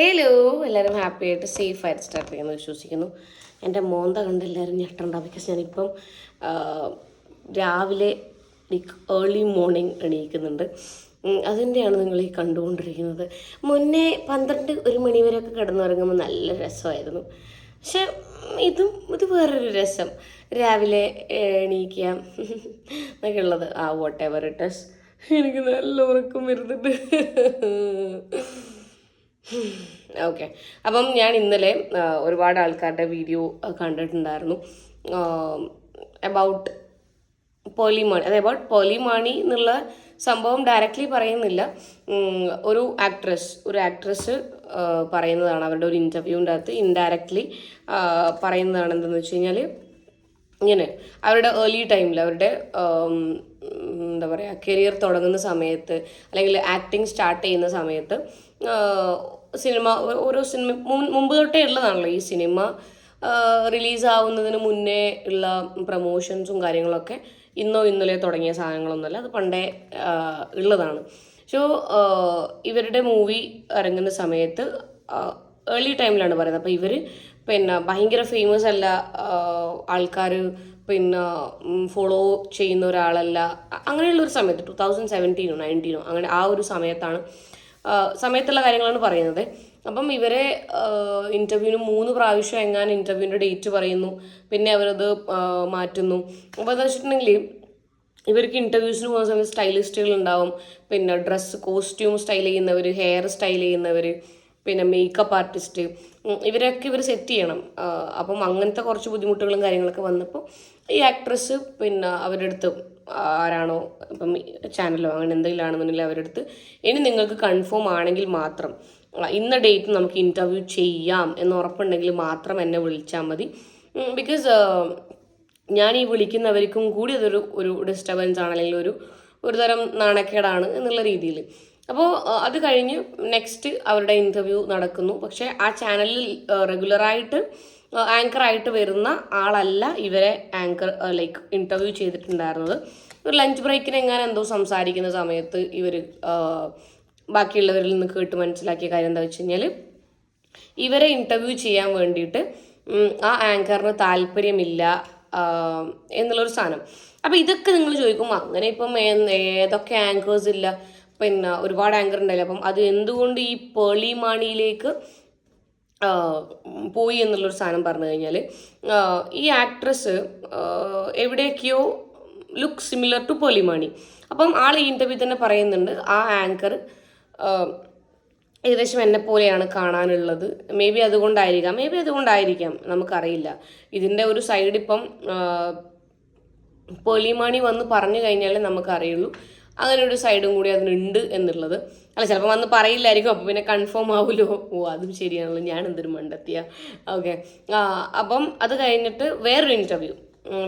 Hello എല്ലാവരും happy ആയിട്ട് safe ആയിട്ട് സ്റ്റാർട്ട് ചെയ്യുമെന്ന് വിശ്വസിക്കുന്നു. എന്റെ മോന്ത കണ്ട് എല്ലാവരും ഞെട്ടണ്ട ബിക്കോസ് ഞാനിപ്പം രാവിലെ ലൈക്ക് ഏർലി മോർണിംഗ് എണീക്കുന്നുണ്ട്. അതിന്റെയാണ് നിങ്ങൾ ഈ കണ്ടുകൊണ്ടിരിക്കുന്നത്. മുന്നേ പന്ത്രണ്ട് ഒരു മണി വരെയൊക്കെ കിടന്നുറങ്ങുമ്പോൾ നല്ല രസമായിരുന്നു. പക്ഷെ ഇതും ഇത് വേറൊരു രസം. രാവിലെ എണീക്കുക എന്നൊക്കെ ഉള്ളത്. ആ വോട്ട് എവർ ഇറ്റ് എനിക്ക് നല്ല ഉറക്കം വരുന്നുണ്ട്. ഓക്കെ അപ്പം ഞാൻ ഇന്നലെ ഒരുപാട് ആൾക്കാരുടെ വീഡിയോ കണ്ടിട്ടുണ്ടായിരുന്നു. അബൌട്ട് പോലിമാണി അത് അബൌട്ട് പോലിമാണി എന്നുള്ള സംഭവം ഡയറക്റ്റ്ലി പറയുന്നില്ല. ഒരു ആക്ട്രസ് ഒരു ആക്ട്രസ് പറയുന്നതാണ്. അവരുടെ ഒരു ഇന്റർവ്യൂവിന്റെ അകത്ത് ഇൻഡയറക്റ്റ്ലി പറയുന്നതാണ് എന്തെന്ന് വെച്ച് കഴിഞ്ഞാൽ ഇങ്ങനെ അവരുടെ ഏർലി ടൈമിൽ അവരുടെ എന്താ പറയുക കരിയർ തുടങ്ങുന്ന സമയത്ത് അല്ലെങ്കിൽ ആക്ടിങ് സ്റ്റാർട്ട് ചെയ്യുന്ന സമയത്ത് സിനിമ ഓരോ സിനിമ മുമ്പ് തൊട്ടേ ഉള്ളതാണല്ലോ ഈ സിനിമ. റിലീസാവുന്നതിന് മുന്നേ ഉള്ള പ്രൊമോഷൻസും കാര്യങ്ങളൊക്കെ ഇന്നോ ഇന്നലെ തുടങ്ങിയ സാധനങ്ങളൊന്നുമല്ല അത് പണ്ടേ ഉള്ളതാണ്. സോ ഇവരുടെ മൂവി ഇറങ്ങുന്ന സമയത്ത് ഏർലി ടൈമിലാണ് പറയുന്നത്. അപ്പോൾ ഇവർ പിന്നെ ഭയങ്കര ഫേമസ് അല്ല ആൾക്കാർ പിന്നെ ഫോളോ ചെയ്യുന്ന ഒരാളല്ല. അങ്ങനെയുള്ള ഒരു സമയത്ത് ടു തൗസൻഡ് സെവന്റീനോ നയന്റീനോ അങ്ങനെ ആ ഒരു സമയത്താണ് സമയത്തുള്ള കാര്യങ്ങളാണ് പറയുന്നത്. അപ്പം ഇവരെ ഇന്റർവ്യൂവിന് മൂന്ന് പ്രാവശ്യം എങ്ങാനും ഇന്റർവ്യൂവിന്റെ ഡേറ്റ് പറയുന്നു. പിന്നെ അവരത് മാറ്റുന്നു. അപ്പോൾ എന്താ വെച്ചിട്ടുണ്ടെങ്കിൽ ഇവർക്ക് ഇന്റർവ്യൂസിന് പോകുന്ന സമയത്ത് സ്റ്റൈലിസ്റ്റുകൾ ഉണ്ടാവും. പിന്നെ ഡ്രസ്സ് കോസ്റ്റ്യൂം സ്റ്റൈൽ ചെയ്യുന്നവർ ഹെയർ സ്റ്റൈൽ ചെയ്യുന്നവർ പിന്നെ മേക്കപ്പ് ആർട്ടിസ്റ്റ് ഇവരൊക്കെ ഇവർ സെറ്റ് ചെയ്യണം. അപ്പം അങ്ങനത്തെ കുറച്ച് ബുദ്ധിമുട്ടുകളും കാര്യങ്ങളൊക്കെ വന്നപ്പോൾ ഈ ആക്ട്രസ് പിന്നെ അവരുടെ അടുത്ത് ആരാണോ ഇപ്പം ചാനലോ അങ്ങനെ എന്തെങ്കിലും ആണെന്നുണ്ടെങ്കിൽ അവരുടെ ഇനി നിങ്ങൾക്ക് കൺഫേം ആണെങ്കിൽ മാത്രം. ഇന്ന ഡേറ്റ് നമുക്ക് ഇന്റർവ്യൂ ചെയ്യാം എന്ന് ഉറപ്പുണ്ടെങ്കിൽ മാത്രം എന്നെ വിളിച്ചാൽ മതി. ബിക്കോസ് ഞാൻ ഈ വിളിക്കുന്നവർക്കും കൂടി അതൊരു ഒരു ഡിസ്റ്റർബൻസ് ആണ് അല്ലെങ്കിൽ ഒരു ഒരു തരം നാണക്കേടാണ് എന്നുള്ള രീതിയിൽ. അപ്പോൾ അത് കഴിഞ്ഞ് നെക്സ്റ്റ് അവരുടെ ഇന്റർവ്യൂ നടക്കുന്നു. പക്ഷേ ആ ചാനലിൽ റെഗുലറായിട്ട് ആങ്കറായിട്ട് വരുന്ന ആളല്ല ഇവരെ ആങ്കർ ലൈക്ക് ഇന്റർവ്യൂ ചെയ്തിട്ടുണ്ടായിരുന്നത്. ഒരു ലഞ്ച് ബ്രേക്കിന് എങ്ങനെ എന്തോ സംസാരിക്കുന്ന സമയത്ത് ഇവർ ബാക്കിയുള്ളവരിൽ നിന്ന് കേട്ട് മനസ്സിലാക്കിയ കാര്യം എന്താ വെച്ച് കഴിഞ്ഞാൽ ഇവരെ ഇന്റർവ്യൂ ചെയ്യാൻ വേണ്ടിയിട്ട് ആ ആങ്കറിന് താല്പര്യമില്ല എന്നുള്ളൊരു സാധനം. അപ്പോൾ ഇതൊക്കെ നിങ്ങൾ ചോദിക്കും അങ്ങനെ ഇപ്പം ഏതൊക്കെ ആങ്കേഴ്സ് ഇല്ല? പിന്നെ ഒരുപാട് ആങ്കർ ഉണ്ടല്ലോ അപ്പം അത് എന്തുകൊണ്ട് ഈ പേളി മാണിയിലേക്ക് പോയി എന്നുള്ളൊരു സാധനം പറഞ്ഞു കഴിഞ്ഞാൽ ഈ ആക്ട്രസ് എവിടെയൊക്കെയോ ലുക്ക് സിമിലർ ടു പൊലിമാണി. അപ്പം ആൾ ഈ ഇന്റർവ്യൂ തന്നെ പറയുന്നുണ്ട് ആ ആങ്കർ ഏകദേശം എന്നെ പോലെയാണ് കാണാനുള്ളത്. മേ ബി അതുകൊണ്ടായിരിക്കാം മേ ബി അതുകൊണ്ടായിരിക്കാം നമുക്കറിയില്ല. ഇതിന്റെ ഒരു സൈഡ് ഇപ്പം പൊലിമാണി വന്ന് പറഞ്ഞു കഴിഞ്ഞാലേ നമുക്കറിയുള്ളൂ. അങ്ങനെ ഒരു സൈഡും കൂടി അതിനുണ്ട് എന്നുള്ളത്. അല്ല ചിലപ്പോൾ വന്ന് പറയില്ലായിരിക്കും അപ്പോൾ പിന്നെ കൺഫേം ആവുമല്ലോ ഓ അതും ശരിയാണല്ലോ ഞാൻ എന്തൊരു മണ്ടെത്തിയ. ഓക്കെ അപ്പം അത് കഴിഞ്ഞിട്ട് വേറൊരു ഇന്റർവ്യൂ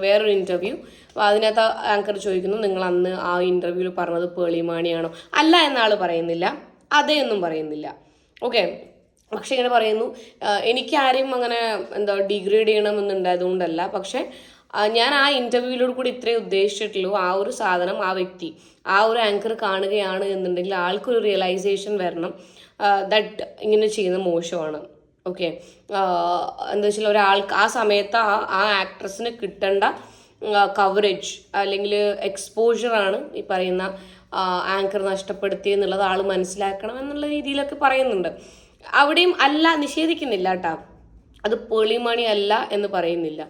വേറൊരു ഇന്റർവ്യൂ അപ്പോൾ അതിനകത്ത് ആങ്കർ ചോദിക്കുന്നു നിങ്ങൾ അന്ന് ആ ഇന്റർവ്യൂവിൽ പറഞ്ഞത് പേളിമാണിയാണോ? അല്ല എന്ന ആൾ പറയുന്നില്ല. അതേ ഒന്നും പറയുന്നില്ല. ഓക്കെ പക്ഷേ ഇങ്ങനെ പറയുന്നു എനിക്ക് ആരെയും അങ്ങനെ എന്താ ഡിഗ്രേഡ് ചെയ്യണമെന്നുണ്ടായതുകൊണ്ടല്ല പക്ഷെ ഞാൻ ആ ഇന്റർവ്യൂവിലൂടെ കൂടി ഇത്രേ ഉദ്ദേശിച്ചിട്ടുള്ളൂ. ആ ഒരു സാധനം ആ വ്യക്തി ആ ഒരു ആങ്കർ കാണുകയാണ് എന്നുണ്ടെങ്കിൽ ആൾക്കൊരു റിയലൈസേഷൻ വരണം. ദറ്റ് ഇങ്ങനെ ചെയ്യുന്ന മോശമാണ്. ഓക്കെ എന്താ വെച്ചാൽ ഒരാൾക്ക് ആ സമയത്ത് ആ ആ ആക്ട്രസിന് കിട്ടേണ്ട കവറേജ് അല്ലെങ്കിൽ എക്സ്പോഷറാണ് ഈ പറയുന്ന ആങ്കർ നഷ്ടപ്പെടുത്തി എന്നുള്ളത് ആൾ മനസ്സിലാക്കണം എന്നുള്ള രീതിയിലൊക്കെ പറയുന്നുണ്ട്. അവിടെയും അല്ല നിഷേധിക്കുന്നില്ല കേട്ടോ. അത് പേളിമാണി അല്ല എന്ന് പറയുന്നില്ല.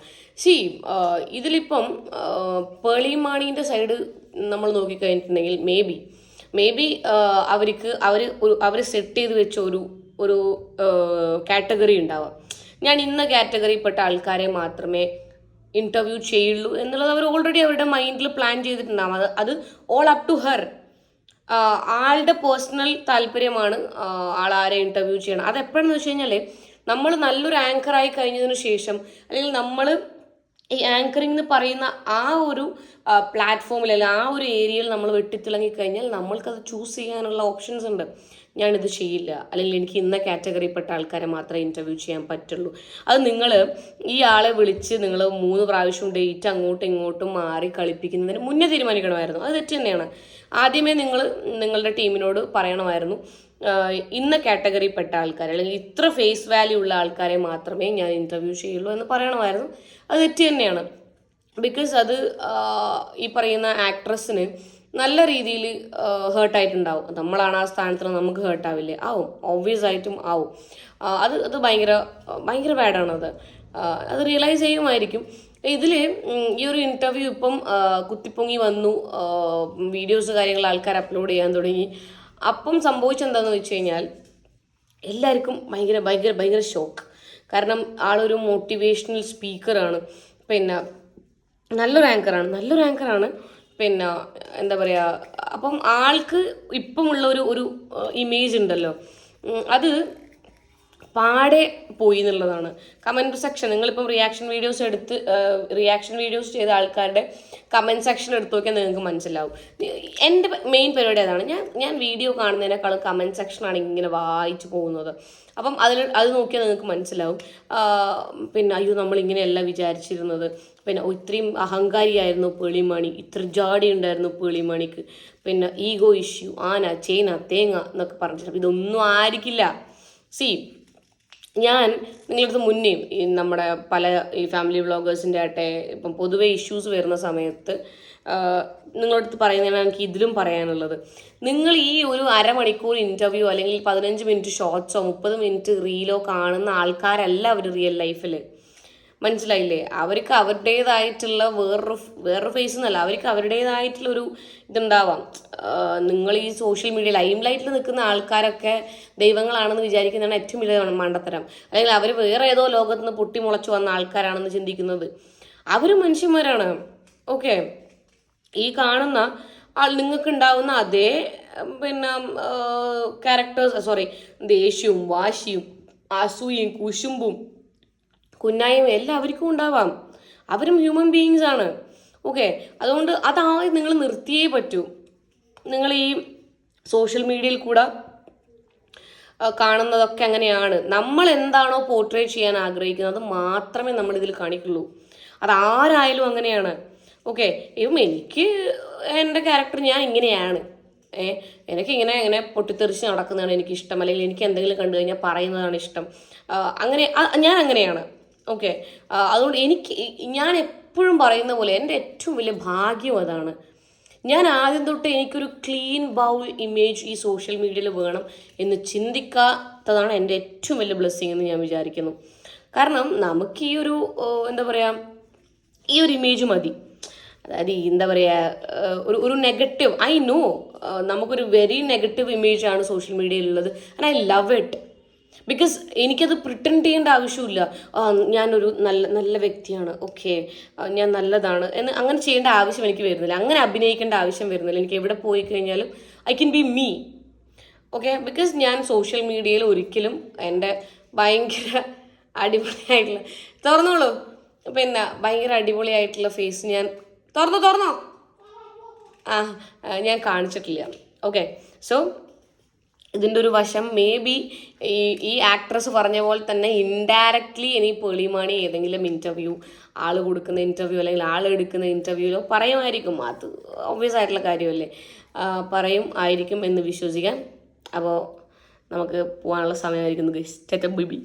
സി ഇതിലിപ്പം പേളിമാണീന്റെ സൈഡ് നമ്മൾ നോക്കിക്കഴിഞ്ഞിട്ടുണ്ടെങ്കിൽ മേ ബി മേ ബി അവർക്ക് അവർ ഒരു അവർ സെറ്റ് ചെയ്ത് വെച്ച ഒരു ഒരു കാറ്റഗറി ഉണ്ടാവാം. ഞാൻ ഇന്ന കാറ്റഗറിയിൽപ്പെട്ട ആൾക്കാരെ മാത്രമേ ഇന്റർവ്യൂ ചെയ്യുള്ളൂ എന്നുള്ളത് അവർ ഓൾറെഡി അവരുടെ മൈൻഡിൽ പ്ലാൻ ചെയ്തിട്ടുണ്ടാവും. അത് അത് ഓൾ അപ് ടു ഹെർ ആളുടെ പേഴ്സണൽ താല്പര്യമാണ് ആൾ ആരെ ഇന്റർവ്യൂ ചെയ്യണം. അത് എപ്പോഴെന്ന് വെച്ച് കഴിഞ്ഞാൽ നമ്മൾ നല്ലൊരു ആങ്കറായി കഴിഞ്ഞതിന് ശേഷം അല്ലെങ്കിൽ നമ്മൾ ഈ ആങ്കറിംഗ് എന്ന് പറയുന്ന ആ ഒരു പ്ലാറ്റ്ഫോമിൽ അല്ലെങ്കിൽ ആ ഒരു ഏരിയയിൽ നമ്മൾ വെട്ടിത്തിളങ്ങി കഴിഞ്ഞാൽ നമ്മൾക്കത് ചൂസ് ചെയ്യാനുള്ള ഓപ്ഷൻസ് ഉണ്ട്. ഞാനിത് ചെയ്യില്ല. അല്ലെങ്കിൽ എനിക്ക് ഇന്ന കാറ്റഗറിപ്പെട്ട ആൾക്കാരെ മാത്രമേ ഇന്റർവ്യൂ ചെയ്യാൻ പറ്റുള്ളൂ. അത് നിങ്ങൾ ഈ ആളെ വിളിച്ച് നിങ്ങൾ മൂന്ന് പ്രാവശ്യം ഡേറ്റ് അങ്ങോട്ടും ഇങ്ങോട്ടും മാറി കളിപ്പിക്കുന്നതിന് മുന്നേ തീരുമാനിക്കണമായിരുന്നു. അത് തെറ്റ് തന്നെയാണ്. ആദ്യമേ നിങ്ങൾ നിങ്ങളുടെ ടീമിനോട് പറയണമായിരുന്നു. ഇന്ന കാറ്റഗറിപ്പെട്ട ആൾക്കാർ അല്ലെങ്കിൽ ഇത്ര ഫേസ് വാല്യൂ ഉള്ള ആൾക്കാരെ മാത്രമേ ഞാൻ ഇന്റർവ്യൂ ചെയ്യുള്ളൂ എന്ന് പറയണമായിരുന്നു. അത് തെറ്റ് തന്നെയാണ്. ബിക്കോസ് അത് ഈ പറയുന്ന ആക്ട്രസിന് നല്ല രീതിയിൽ ഹേർട്ടായിട്ടുണ്ടാവും നമ്മളാണ് ആ സ്ഥാനത്തിന് നമുക്ക് ഹേർട്ടാവില്ലേ ആവും. ഓബ്വിയസ് ആയിട്ടും ആവും. അത് അത് ഭയങ്കര ഭയങ്കര ബാഡാണ് അത്. റിയലൈസ് ചെയ്യുമായിരിക്കും. ഇതിൽ ഈ ഒരു ഇന്റർവ്യൂ ഇപ്പം കുത്തിപ്പൊങ്ങി വന്നു. വീഡിയോസ് കാര്യങ്ങൾ ആൾക്കാർ അപ്ലോഡ് ചെയ്യാൻ തുടങ്ങി. അപ്പം സംഭവിച്ചെന്താണെന്ന് വെച്ച് കഴിഞ്ഞാൽ എല്ലാവർക്കും ഭയങ്കര ഭയങ്കര ഭയങ്കര ഷോക്ക് കാരണം ആളൊരു മോട്ടിവേഷണൽ സ്പീക്കറാണ് പിന്നെ നല്ലൊരു ആങ്കറാണ് നല്ലൊരു ആങ്കറാണ് പിന്നെ എന്താ പറയുക അപ്പം ആൾക്ക് ഇപ്പമുള്ള ഒരു ഒരു ഇമേജ് ഉണ്ടല്ലോ. അത് പാടെ പോയി എന്നുള്ളതാണ്. കമന്റ് സെക്ഷൻ നിങ്ങളിപ്പം റിയാക്ഷൻ വീഡിയോസ് എടുത്ത് റിയാക്ഷൻ വീഡിയോസ് ചെയ്ത ആൾക്കാരുടെ കമന്റ് സെക്ഷൻ എടുത്തു നോക്കിയാൽ നിങ്ങൾക്ക് മനസ്സിലാവും. എന്റെ മെയിൻ പരിപാടി അതാണ്. ഞാൻ ഞാൻ വീഡിയോ കാണുന്നതിനേക്കാളും കമന്റ് സെക്ഷനാണ് ഇങ്ങനെ വായിച്ചു പോകുന്നത്. അപ്പം അതിൽ അത് നോക്കിയാൽ നിങ്ങൾക്ക് മനസ്സിലാവും. പിന്നെ അയ്യോ നമ്മൾ ഇങ്ങനെയല്ല വിചാരിച്ചിരുന്നത്. പിന്നെ ഇത്രയും അഹങ്കാരിയായിരുന്നു പേളിമണി. ഇത്ര ജാടി ഉണ്ടായിരുന്നു പേളിമണിക്ക്. പിന്നെ ഈഗോ ഇഷ്യൂ ആന ചേന തേങ്ങ എന്നൊക്കെ പറഞ്ഞിട്ടുണ്ട് ഇതൊന്നും ആയിരിക്കില്ല സി ഞാൻ നിങ്ങളടുത്ത് മുന്നേയും ഈ നമ്മുടെ പല ഈ ഫാമിലി വ്ളോഗേഴ്സിന്റെ ആട്ടെ ഇപ്പം പൊതുവെ ഇഷ്യൂസ് വരുന്ന സമയത്ത് നിങ്ങളടുത്ത് പറയുന്നതാണ് എനിക്ക് ഇതിലും പറയാനുള്ളത്. നിങ്ങൾ ഈ ഒരു അരമണിക്കൂർ ഇന്റർവ്യൂ അല്ലെങ്കിൽ പതിനഞ്ച് മിനിറ്റ് ഷോർട്സോ മുപ്പത് മിനിറ്റ് റീലോ കാണുന്ന ആൾക്കാരല്ല അവർ റിയൽ ലൈഫിൽ മനസ്സിലായില്ലേ? അവർക്ക് അവരുടേതായിട്ടുള്ള വേറൊരു വേറൊരു ഫേസ് എന്നല്ല അവർക്ക് അവരുടേതായിട്ടുള്ള ഒരു ഇതുണ്ടാവാം. നിങ്ങൾ ഈ സോഷ്യൽ മീഡിയ ലൈം ലൈറ്റിൽ നിൽക്കുന്ന ആൾക്കാരൊക്കെ ദൈവങ്ങളാണെന്ന് വിചാരിക്കുന്നതാണ് ഏറ്റവും വലിയ മണ്ടത്തരം. അല്ലെങ്കിൽ അവർ വേറെ ഏതോ ലോകത്ത് നിന്ന് പൊട്ടി മുളച്ചു വന്ന ആൾക്കാരാണെന്ന് ചിന്തിക്കുന്നത്. അവർ മനുഷ്യന്മാരാണ്. ഓക്കെ ഈ കാണുന്ന ആൾ നിങ്ങൾക്ക് ഉണ്ടാവുന്ന അതേ പിന്നെ ക്യാരക്ടേഴ്സ് സോറി ദേഷ്യവും വാശിയും അസൂയയും കുശുമ്പും കുന്നായ്മ എല്ലാവർക്കും ഉണ്ടാവാം. അവരും ഹ്യൂമൻ ബീയിങ്സ് ആണ്. ഓക്കെ അതുകൊണ്ട് അതാ നിങ്ങൾ നിർത്തിയേ പറ്റൂ. നിങ്ങൾ ഈ സോഷ്യൽ മീഡിയയിൽ കൂടെ കാണുന്നതൊക്കെ അങ്ങനെയാണ്. നമ്മൾ എന്താണോ പോർട്രേറ്റ് ചെയ്യാൻ ആഗ്രഹിക്കുന്നത് മാത്രമേ നമ്മൾ ഇതിൽ കാണിക്കുള്ളൂ. അത് ആരായാലും അങ്ങനെയാണ്. ഓക്കെ ഇപ്പം എനിക്ക് എന്റെ ക്യാരക്ടർ ഞാൻ ഇങ്ങനെയാണ്. ഏ എനിക്ക് ഇങ്ങനെ ഇങ്ങനെ പൊട്ടിത്തെറിച്ച് നടക്കുന്നതാണ് എനിക്ക് ഇഷ്ടം അല്ലെങ്കിൽ എനിക്ക് എന്തെങ്കിലും കണ്ടു കഴിഞ്ഞാൽ പറയുന്നതാണ് ഇഷ്ടം. അങ്ങനെ ഞാൻ അങ്ങനെയാണ്. ഓക്കെ അതുകൊണ്ട് എനിക്ക് ഞാൻ എപ്പോഴും പറയുന്ന പോലെ എന്റെ ഏറ്റവും വലിയ ഭാഗ്യം അതാണ്. ഞാൻ ആദ്യം തൊട്ട് എനിക്കൊരു ക്ലീൻ ബൗൾ ഇമേജ് ഈ സോഷ്യൽ മീഡിയയിൽ വേണം എന്ന് ചിന്തിക്കാത്തതാണ് എന്റെ ഏറ്റവും വലിയ ബ്ലെസ്സിങ് എന്ന് ഞാൻ വിചാരിക്കുന്നു. കാരണം നമുക്ക് ഈ ഒരു എന്താ പറയുക ഈ ഒരു ഇമേജ് മതി. അതായത് എന്താ പറയുക ഒരു ഒരു നെഗറ്റീവ് ഐ നോ നമുക്കൊരു വെരി നെഗറ്റീവ് ഇമേജ് ആണ് social മീഡിയയിലുള്ളത് and I love it because എനിക്കത് പ്രിട്ടൻഡ് ചെയ്യേണ്ട ആവശ്യമില്ല. ഞാനൊരു നല്ല നല്ല വ്യക്തിയാണ്. ഓക്കെ ഞാൻ നല്ലതാണ്. എന്ന് അങ്ങനെ ചെയ്യേണ്ട ആവശ്യം എനിക്ക് വരുന്നില്ല. അങ്ങനെ അഭിനയിക്കേണ്ട ആവശ്യം വരുന്നില്ല. എനിക്ക് എവിടെ പോയി കഴിഞ്ഞാലും I can be me okay because ഞാൻ സോഷ്യൽ മീഡിയയിൽ ഒരിക്കലും എന്റെ ഭയങ്കര അടിപൊളിയായിട്ടുള്ള തുറന്നോളൂ. പിന്നെ ഭയങ്കര അടിപൊളിയായിട്ടുള്ള ഫേസ് ഞാൻ തുറന്നോ തുറന്നോ? ആ, ഞാൻ കാണിച്ചിട്ടില്ല. ഓക്കെ സോ ഇതിന്റെ ഒരു വശം മേ ബി ഈ ഈ ആക്ട്രസ് പറഞ്ഞ പോലെ തന്നെ ഇൻഡയറക്ട്ലി ഇനി പേളിമാണി ഏതെങ്കിലും ഇന്റർവ്യൂ ആൾ കൊടുക്കുന്ന ഇന്റർവ്യൂ അല്ലെങ്കിൽ ആൾ എടുക്കുന്ന ഇന്റർവ്യൂലോ പറയുമായിരിക്കും. അത് ഒബ്വിയസ് ആയിട്ടുള്ള കാര്യമല്ലേ? പറയും ആയിരിക്കും എന്ന് വിശ്വസിക്കാം അപ്പോൾ നമുക്ക് പോകാനുള്ള സമയമായിരിക്കുന്നു ഗൈസ് ബിബി